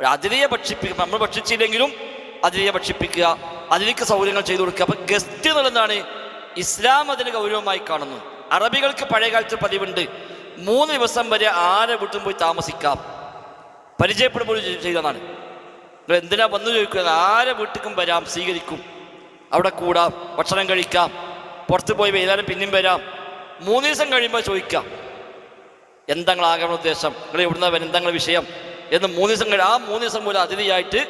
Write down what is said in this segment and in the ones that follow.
ഒരു അതിരയെ ഭക്ഷിപ്പിക്കുക. നമ്മൾ ഭക്ഷിച്ചില്ലെങ്കിലും അതിരയെ ഭക്ഷിപ്പിക്കുക. അതിലേക്ക് സൗകര്യങ്ങൾ ചെയ്തു കൊടുക്കുക. അപ്പൊ ഗസ്റ്റ് എന്നുള്ളതാണ് ഇസ്ലാം അതിന് ഗൗരവമായി കാണുന്നു അറബികൾക്ക് പഴയകാലത്ത് പതിവുണ്ട്. മൂന്ന് ദിവസം വരെ ആരെ വീട്ടും പോയി താമസിക്കാം. പരിചയപ്പെടുമ്പോൾ ചെയ്തതാണ്. നിങ്ങൾ എന്തിനാ വന്നു ചോദിക്കുക? ആരെ വീട്ടിലും വരാം സ്വീകരിക്കും. അവിടെ കൂടാം ഭക്ഷണം കഴിക്കാം പുറത്ത് പോയി വൈകുന്നേരം പിന്നെയും വരാം. മൂന്ന് ദിവസം കഴിയുമ്പോൾ ചോദിക്കാം. എന്താ നിങ്ങൾ ഉദ്ദേശം? നിങ്ങൾ എവിടുന്ന എന്താ വിഷയം? എന്ന് മൂന്ന് ദിവസം കഴിഞ്ഞ് ആ മൂന്ന് ദിവസം പോലും അതിഥിയായിട്ട്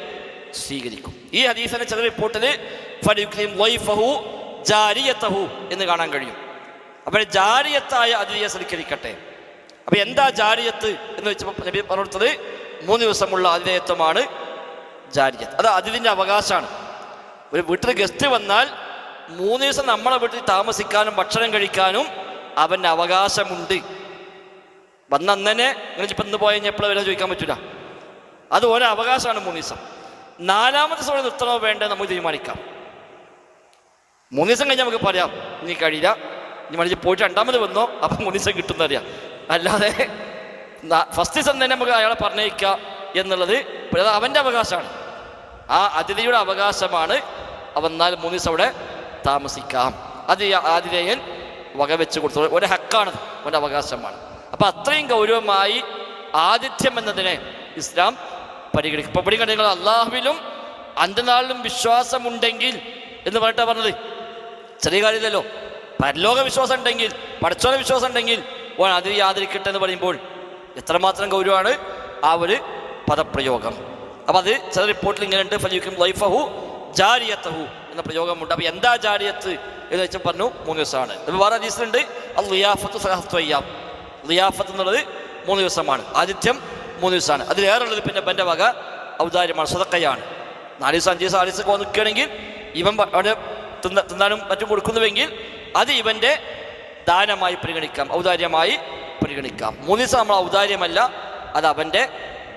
സ്വീകരിക്കും. ഈ ഹദീസിന്റെ ചില റിപ്പോർട്ടിൽ ജാരിയത്തഹു എന്ന് കാണാൻ കഴിയും. അപ്പോൾ ജാരിയത്തായ അതിഥിയെ സൽക്കരിക്കട്ടെ അപ്പോൾ എന്താ ജാരിയത്ത് എന്ന് വെച്ചപ്പോൾ നബി പറഞ്ഞത് മൂന്ന് ദിവസമുള്ള അതിഥേയത്വമാണ് ജാരിയത്ത്. അത് അതിഥിന്റെ അവകാശമാണ്. ഒരു വീട്ടിൽ ഗസ്റ്റ് വന്നാൽ മൂന്ന് ദിവസം നമ്മളെ വീട്ടിൽ താമസിക്കാനും ഭക്ഷണം കഴിക്കാനും അവന്റെ അവകാശമുണ്ട്. വന്ന അന്നനെ നിങ്ങൾ ഇപ്പം ഇന്ന് എപ്പോഴും വരാൻ ചോദിക്കാൻ പറ്റില്ല അത് ഓരോ അവകാശമാണ് മൂന്നീസം. നാലാമത്തെ ഇവിടെ നിർത്തണോ വേണ്ടേ നമുക്ക് തീരുമാനിക്കാം. മൂന്നീസം കഴിഞ്ഞാൽ നമുക്ക് പറയാം നീ കഴിയില്ല. ഇനി മണിച്ച് പോയിട്ട് രണ്ടാമത് വന്നോ അപ്പം മൂന്നീസം ദിവസം കിട്ടുന്ന അറിയാം അല്ലാതെ ഫസ്റ്റ് ദിവസം തന്നെ നമുക്ക് അയാളെ പറഞ്ഞയക്കുക എന്നുള്ളത് അത് അവന്റെ അവകാശമാണ്. ആ അതിഥിയുടെ അവകാശമാണ് അവൻ എന്നാൽ മൂന്ന് ദിവസം അവിടെ താമസിക്കാം. അത് ആതിഥേയൻ വകവെച്ച് കൊടുത്തു. ഒരു ഹക്കാണ് അവന്റെ അവകാശമാണ്. അപ്പം അത്രയും ഗൗരവമായി ആതിഥ്യം എന്നതിനെ ഇസ്ലാം പരിഗണിക്കും ഇപ്പം പഠിക്കണം നിങ്ങൾ അള്ളാഹുവിലും അന്ത്യനാളിലും വിശ്വാസമുണ്ടെങ്കിൽ എന്ന് പറഞ്ഞിട്ടാണ് പറഞ്ഞത്. ചെറിയ കാര്യമില്ലല്ലോ. പരലോക വിശ്വാസം ഉണ്ടെങ്കിൽ പഠിച്ചോന വിശ്വാസം ഉണ്ടെങ്കിൽ ഓൻ അതിൽ യാതിരിക്കട്ടെ എന്ന് പറയുമ്പോൾ എത്രമാത്രം ഗൗരവമാണ് ആ ഒരു പദപ്രയോഗം. അപ്പം അത് ചില റിപ്പോർട്ടിൽ ഇങ്ങനെ ഉണ്ട്. ഫലിക്കും ലൈഫഹു ജാരിയത്തഹു എന്ന പ്രയോഗമുണ്ട്. അപ്പം എന്താ ജാരിയത്ത് എന്ന് വെച്ചാൽ പറഞ്ഞു മൂന്ന് ദിവസമാണ്. വേറെ ദിവസമുണ്ട് അത് ലിയാഫത്ത് സഹസ്വയ്യാം ലിയാഫത്ത് എന്നുള്ളത് മൂന്ന് ദിവസമാണ്. ആദിത്യം മൂന്ന് ദിവസമാണ്. അതിലേറെയുള്ളത് പിന്നെ ബന്റെ വക ഔദാര്യമാണ്. സ്വതക്കയാണ് നാല് ദിവസം അഞ്ച് ദിവസം ആറ് ദിവസം നിൽക്കുകയാണെങ്കിൽ ഇവൻ അവിടെ തിന്ന തിന്നാനും മറ്റും കൊടുക്കുന്നുവെങ്കിൽ അത് ഇവന്റെ ദാനമായി പരിഗണിക്കാം. ഔദാര്യമായി പരിഗണിക്കാം. മൂന്ന് ദിവസം നമ്മൾ ഔദാര്യമല്ല അത് അവന്റെ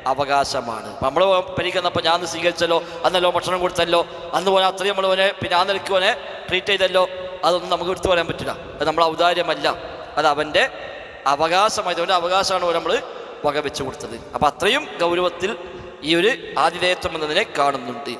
അവകാശമാണ്. നമ്മൾ പരിഗണപ്പോൾ ഞാൻ സ്വീകരിച്ചല്ലോ അന്നല്ലോ ഭക്ഷണം കൊടുത്തല്ലോ അന്ന് പോലെ അത്രയും നമ്മൾ ഓനെ പിന്നെ ആ നിലയ്ക്ക് ട്രീറ്റ് ചെയ്തല്ലോ അതൊന്നും നമുക്ക് എടുത്തു പറയാൻ പറ്റില്ല. അത് നമ്മൾ ഔദാര്യമല്ല അത് അവന്റെ അവകാശമായി അവന്റെ അവകാശമാണ് നമ്മൾ വകവെച്ചു കൊടുത്തത്. അപ്പം അത്രയും ഗൗരവത്തിൽ ഈ ഒരു ആതിഥേയത്വം എന്നതിനെ കാണുന്നുണ്ട്.